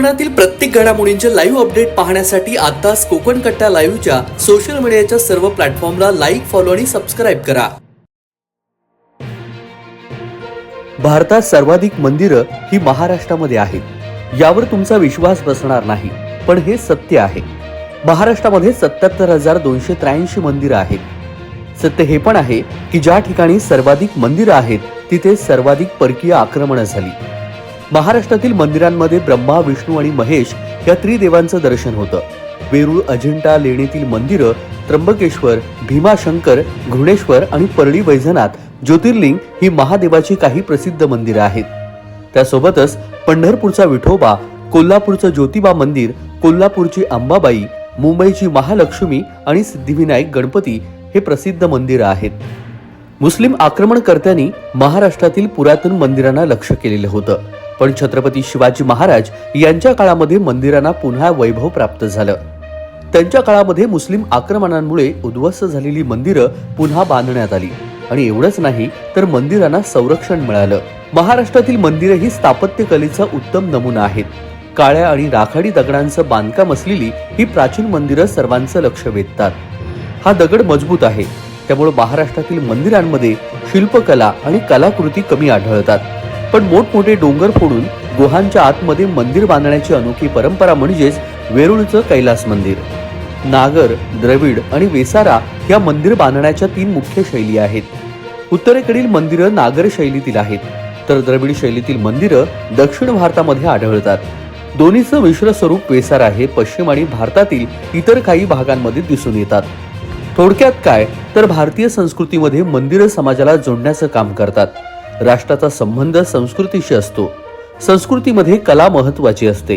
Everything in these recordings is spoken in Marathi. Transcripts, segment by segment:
कोकणातील प्रत्येक घडामोडींचे लाईव्ह अपडेट पाहण्यासाठी आताच कोकण कट्टा लाईव्हच्या सोशल मीडियाच्या सर्व प्लॅटफॉर्मला लाईक फॉलो आणि सबस्क्राईब करा. भारतात सर्वाधिक मंदिरं ही महाराष्ट्रामध्ये आहेत. यावर तुमचा विश्वास बसणार नाही पण हे सत्य आहे. महाराष्ट्रामध्ये सत्याहत्तर हजार दोनशे त्र्याऐंशी मंदिरं आहेत. सत्य हे पण आहे की ज्या ठिकाणी सर्वाधिक मंदिरं आहेत तिथे सर्वाधिक परकीय आक्रमणं झाली. महाराष्ट्रातील मंदिरांमध्ये ब्रह्मा विष्णू आणि महेश या त्रिदेवांचं दर्शन होतं. वेरूळ अजिंठा लेणीतील मंदिरं त्र्यंबकेश्वर भीमाशंकर घृणेश्वर आणि परळी वैजनाथ ज्योतिर्लिंग ही महादेवाची काही प्रसिद्ध मंदिरं आहेत. त्यासोबतच पंढरपूरचा विठोबा कोल्हापूरचं ज्योतिबा मंदिर कोल्हापूरची अंबाबाई मुंबईची महालक्ष्मी आणि सिद्धिविनायक गणपती हे प्रसिद्ध मंदिरं आहेत. मुस्लिम आक्रमणकर्त्यांनी महाराष्ट्रातील पुरातन मंदिरांना लक्ष केलेलं होतं. पण छत्रपती शिवाजी महाराज यांच्या काळामध्ये मंदिरांना पुन्हा वैभव प्राप्त झालं. त्यांच्या काळामध्ये मुस्लिम आक्रमणांमुळे उद्ध्वस्त झालेली मंदिरं पुन्हा बांधण्यात आली. आणि एवढंच नाही तर मंदिरांना संरक्षण मिळालं. महाराष्ट्रातील मंदिरं ही स्थापत्य कलेचा उत्तम नमुना आहेत. काळ्या आणि राखाडी दगडांचं बांधकाम असलेली ही प्राचीन मंदिरं सर्वांचं लक्ष वेधतात. हा दगड मजबूत आहे. त्यामुळे महाराष्ट्रातील मंदिरांमध्ये शिल्पकला आणि कलाकृती कमी आढळतात. पण मोठमोठे डोंगर फोडून गुहांच्या आतमध्ये मंदिर बांधण्याची अनोखी परंपरा म्हणजेच वेरूळचं कैलास मंदिर. नागर द्रविड आणि वेसारा या मंदिर बांधण्याच्या तीन मुख्य शैली आहेत. उत्तरेकडील मंदिरं नागर शैलीतील आहेत तर द्रविड शैलीतील मंदिरं दक्षिण भारतामध्ये आढळतात. दोन्हीचं मिश्र स्वरूप वेसारा हे पश्चिम आणि भारतातील इतर काही भागांमध्ये दिसून येतात. थोडक्यात काय तर भारतीय संस्कृतीमध्ये मंदिरं समाजाला जोडण्याचं काम करतात. राष्ट्राचा संबंध संस्कृतीशी असतो. संस्कृतीमध्ये कला महत्वाची असते.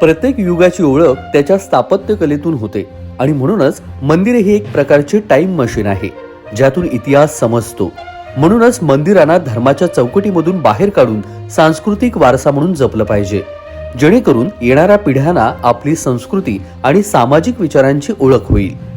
प्रत्येक युगाची ओळख त्याच्या स्थापत्यकलेतून होते आणि म्हणूनच मंदिर हे एक प्रकारची टाइम मशीन आहे ज्यातून इतिहास समजतो. म्हणूनच मंदिरांना धर्माच्या चौकटीमधून बाहेर काढून सांस्कृतिक वारसा म्हणून जपलं पाहिजे. जेणेकरून येणाऱ्या पिढ्यांना आपली संस्कृती आणि सामाजिक विचारांची ओळख होईल.